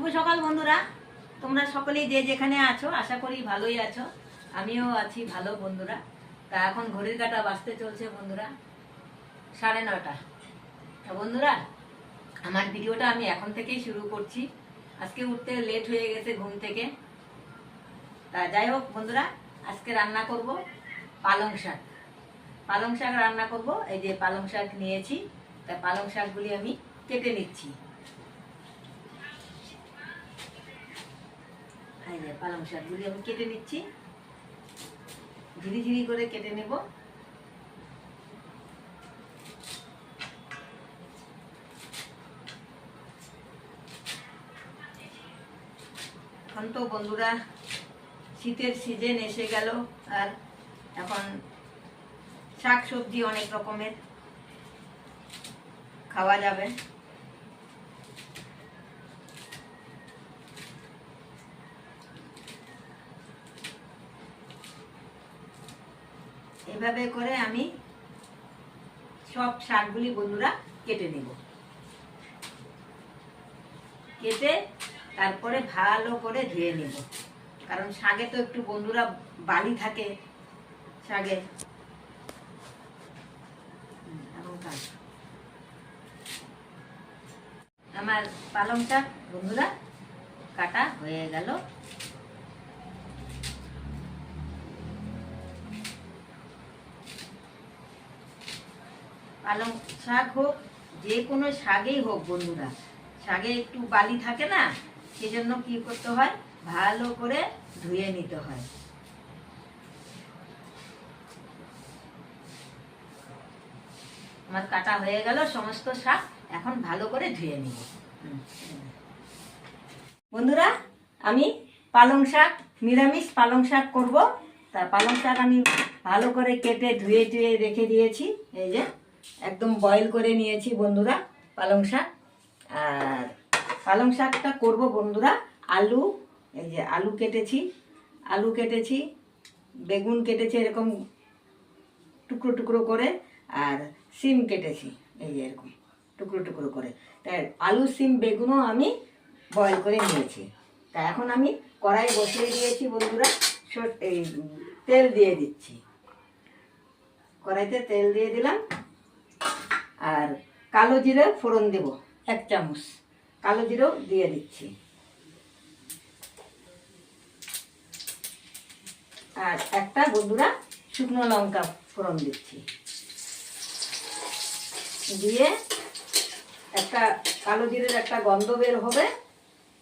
শুভ সকাল বন্ধুরা। তোমরা সকলেই যে যেখানে আছো, আশা করি ভালোই আছো। আমিও আছি ভালো বন্ধুরা। তা এখন ঘড়ির কাটা বাঁচতে চলছে বন্ধুরা, সাড়ে নটা তা বন্ধুরা, আমার ভিডিওটা আমি এখন থেকেই শুরু করছি। আজকে উঠতে লেট হয়ে গেছে ঘুম থেকে। তা যাই হোক বন্ধুরা, আজকে রান্না করব পালং শাক। পালং শাক রান্না করব। এই যে পালং শাক নিয়েছি, তা পালং শাকগুলি আমি কেটে নিচ্ছি। এই যে পালং শাকগুলি আমি কেটে নিচ্ছি ঝিরি ঝিরি করে কেটে নেব। এখন তো বন্ধুরা, শীতের সিজন এসে গেল, আর এখন শাক সবজি অনেক রকমের খাওয়া যাবে। এভাবে করে আমি সব শাকগুলি বন্ধুরা কেটে নেব। কেটে তারপরে ভালো করে ধুয়ে নেব। কারণ শাকে তো একটু বন্ধুরা বালি থাকে শাকে। আমার পালংটা বন্ধুরা কাটা হয়ে গেল। পালং শাক হোক, যে কোনো শাকেই হোক বন্ধুরা। শাকে একটু বালি থাকে না, সেজন্য কি করতে হয়? ভালো করে ধুয়ে নিতে হয়। আমার কাটা হয়ে গেল সমস্ত শাক, এখন ভালো করে ধুয়ে নিব। বন্ধুরা, আমি পালং শাক, নিরামিষ পালং শাক করব। তা পালং শাক আমি ভালো করে কেটে ধুয়ে ধুয়ে রেখে দিয়েছি, এই যে। একদম বয়েল করে নিয়েছি বন্ধুরা, পালং শাক। আর পালং শাকটা করব বন্ধুরা, আলু, এই যে আলু কেটেছি আলু কেটেছি, বেগুন কেটেছি এরকম টুকরো টুকরো করে, আর সিম কেটেছি, এই যে এরকম টুকরো টুকরো করে। তাই আলু, সিম, বেগুনও আমি বয়েল করে নিয়েছি। তা এখন আমি কড়াই বসিয়ে দিয়েছি বন্ধুরা এই তেল দিয়ে দিচ্ছি। কড়াইতে তেল দিয়ে দিলাম আর কালো জিরে ফোড়ন দেব, এক চামচ। কালো জিরেও দিয়ে দিচ্ছি। আর একটা বন্ধুরা শুকনো লঙ্কা ফোড়ন দিচ্ছি। দিয়ে একটা কালো জিরের একটা গন্ধ বের হবে,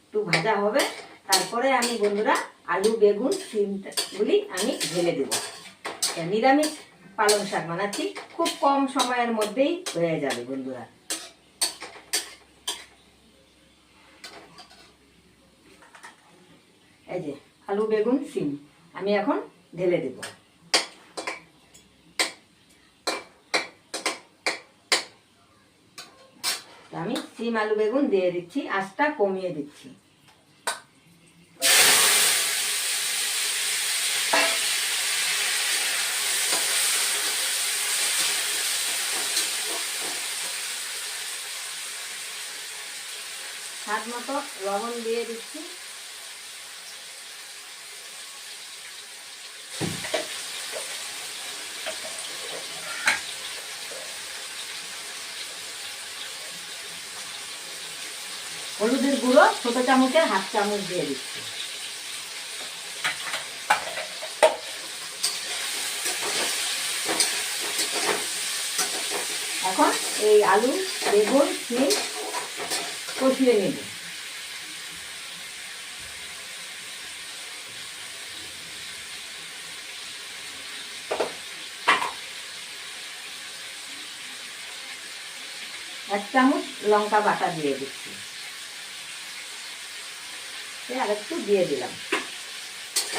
একটু ভাজা হবে। তারপরে আমি বন্ধুরা আলু, বেগুন সিমগুলি আমি ঢেলে দেবো। নিরামিষ। পালং শাক বানাচ্ছি। খুব কম সময়ের মধ্যেই হয়ে যাবে বন্ধুরা। এই যে আলু, বেগুন, সিম, আমি এখন ঢেলে দেব। আমি সিম, আলু, বেগুন দিয়ে দিচ্ছি, আঁচটা কমিয়ে দিচ্ছি। মতো লবণ দিয়ে দিচ্ছি। হলুদের গুঁড়ো, ছোট চামচের হাফ চামচ দিয়ে দিচ্ছি। এখন এই আলু, বেগুন সিম কষিয়ে নেব। এক চামচ লঙ্কা বাটা দিয়ে দিচ্ছি। আর একটু দিয়ে দিলাম।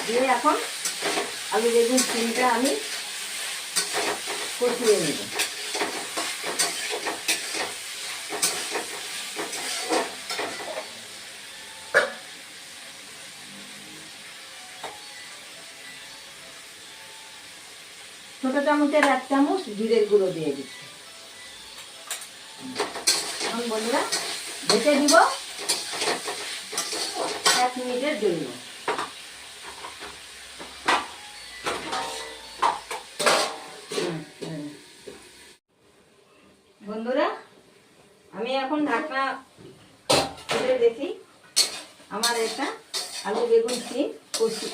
দিয়ে এখন আলু বেগুন সিমটা আমি কষিয়ে নেব। ছোট চামচের এক চামচ জিরের গুঁড়ো দিয়ে দিচ্ছি। বন্ধুরা ঢেকে দিব এক মিনিটের জন্য। বন্ধুরা, আমি এখন ঢাকনা খুলে দেখি আমার এটা আলু বেগুন সিম কষি,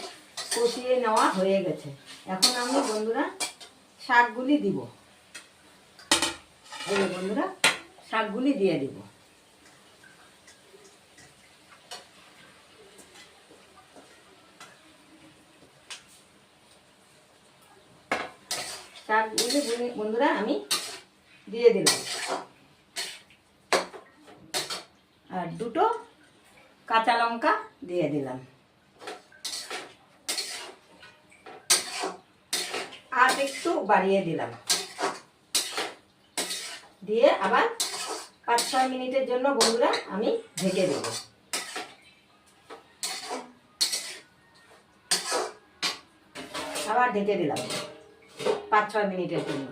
কষিয়ে নেওয়া হয়ে গেছে। এখন আমি বন্ধুরা শাকগুলি দিব। বন্ধুরা। শাকগুলি দিয়ে দিব। শাকগুলি বন্ধু- বন্ধুরা, আমি দিয়ে দিলাম। আর দুটো কাঁচা লঙ্কা দিয়ে দিলাম। আর একটু বাড়িয়ে দিলাম। দিয়ে আবার পাঁচ ছয় মিনিটের জন্য বন্ধুরা আমি ঢেকে দেব। আবার ঢেকে দিলাম। পাঁচ ছয় মিনিটের জন্য।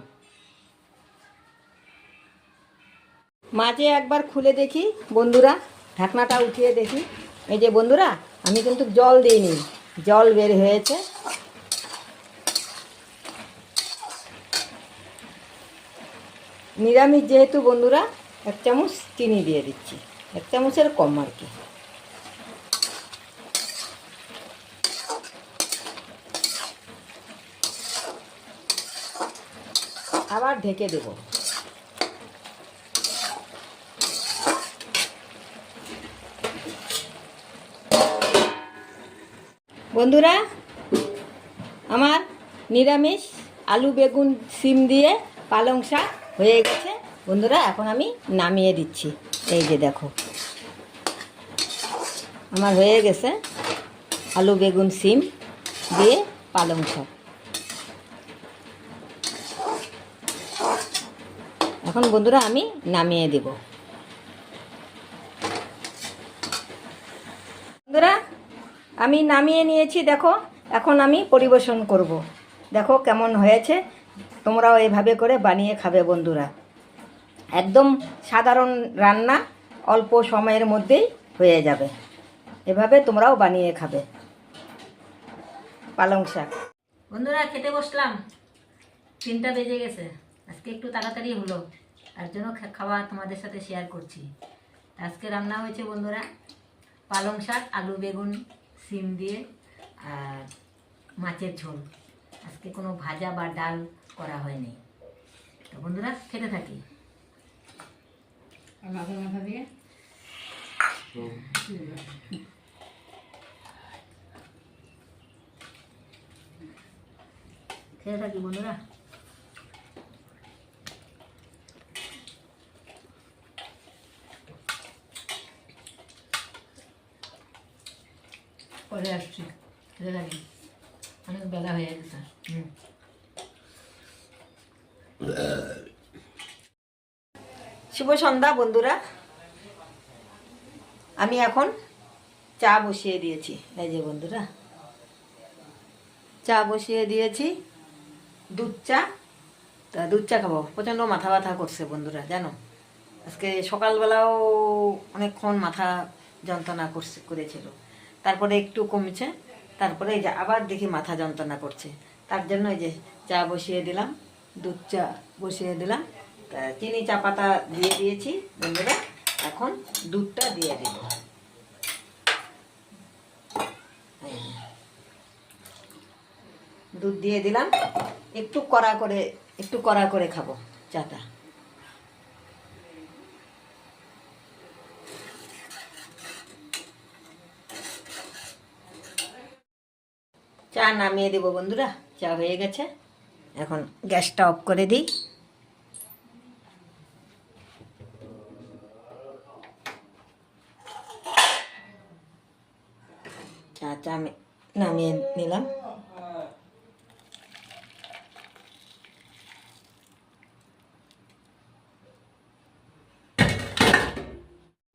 মাঝে একবার খুলে দেখি বন্ধুরা, ঢাকনাটা উঠিয়ে দেখি। এই যে বন্ধুরা, আমি কিন্তু জল দিইনি, জল বের হয়েছে। নিরামিষ যেহেতু বন্ধুরা এক চামচ চিনি দিয়ে দিচ্ছি। এক চামচের কম আর কি। আবার ঢেকে দেবো। বন্ধুরা, আমার নিরামিষ আলু বেগুন সিম দিয়ে পালং শাক হয়ে গেছে। বন্ধুরা, এখন আমি নামিয়ে দিচ্ছি। এই যে দেখো। আমার হয়ে গেছে আলু, বেগুন, সিম দিয়ে পালং শাক। এখন বন্ধুরা, আমি নামিয়ে দেব। বন্ধুরা, আমি নামিয়ে নিয়েছি, দেখো। এখন আমি পরিবেশন করব। দেখো কেমন হয়েছে। তোমরাও এভাবে করে বানিয়ে খাবে বন্ধুরা। একদম সাধারণ রান্না অল্প সময়ের মধ্যেই হয়ে যাবে। এভাবে তোমরাও বানিয়ে খাবে। পালং শাক। বন্ধুরা, খেতে বসলাম। তিনটা বেজে গেছে। আজকে একটু তাড়াতাড়ি হলো। তার জন্য খাওয়া তোমাদের সাথে শেয়ার করছি। আজকে রান্না হয়েছে বন্ধুরা, পালং শাক, আলু, বেগুন সিম দিয়ে আর মাছের ঝোল। আজকে কোনো ভাজা বা ডাল করা হয়নি। তো বন্ধুরা, খেতে থাকি। মাথা মাথা দিয়ে খেতে থাকি বন্ধুরা পরে আসছি খেতে থাকি অনেক বেলা হয়ে গেছে হুম শুভ সন্ধ্যা, বন্ধুরা। আমি এখন চা বসিয়ে দিয়েছি। এই যে বন্ধুরা, চা বসিয়ে দিয়েছি। দুধ চা, তা দুধ চা খাব। প্রচণ্ড মাথা ব্যথা করছে বন্ধুরা, জানো? আজকে সকালবেলাও অনেকক্ষণ মাথা যন্ত্রণা করছে, করেছিল। তারপরে একটু কমছে, তারপরে এই যে আবার দেখি মাথা যন্ত্রণা করছে। তার জন্য এই যে চা বসিয়ে দিলাম, দুধ চা বসিয়ে দিলাম। চিনি চা পাতা দিয়ে দিয়েছি, বন্ধুরা। এখন দুধটা দিয়ে দিব। দুধ দিয়ে দিলাম। একটু কড়া করে, একটু কড়া করে খাব চাটা। চা নামিয়ে দেবো, বন্ধুরা। চা হয়ে গেছে। এখন গ্যাসটা অফ করে দিই। চা আমি নামিয়ে নিলাম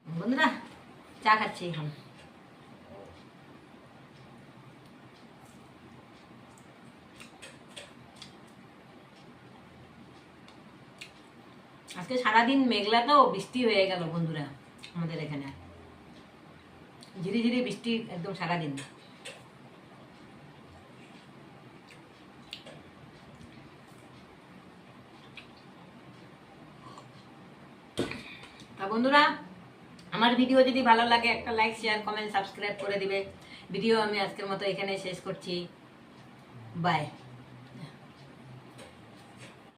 বন্ধুরা চা খাচ্ছি এখন আজকে সারাদিন মেঘলা তো, বৃষ্টি হয়ে গেল বন্ধুরা, আমাদের এখানে। ঝিরি ঝিরি বৃষ্টি একদম সারাদিন। তা বন্ধুরা, আমার ভিডিও যদি ভালো লাগে, একটা লাইক শেয়ার কমেন্ট সাবস্ক্রাইব করে দিবে। ভিডিও আমি আজকের মতো এখানে শেষ করছি। বাই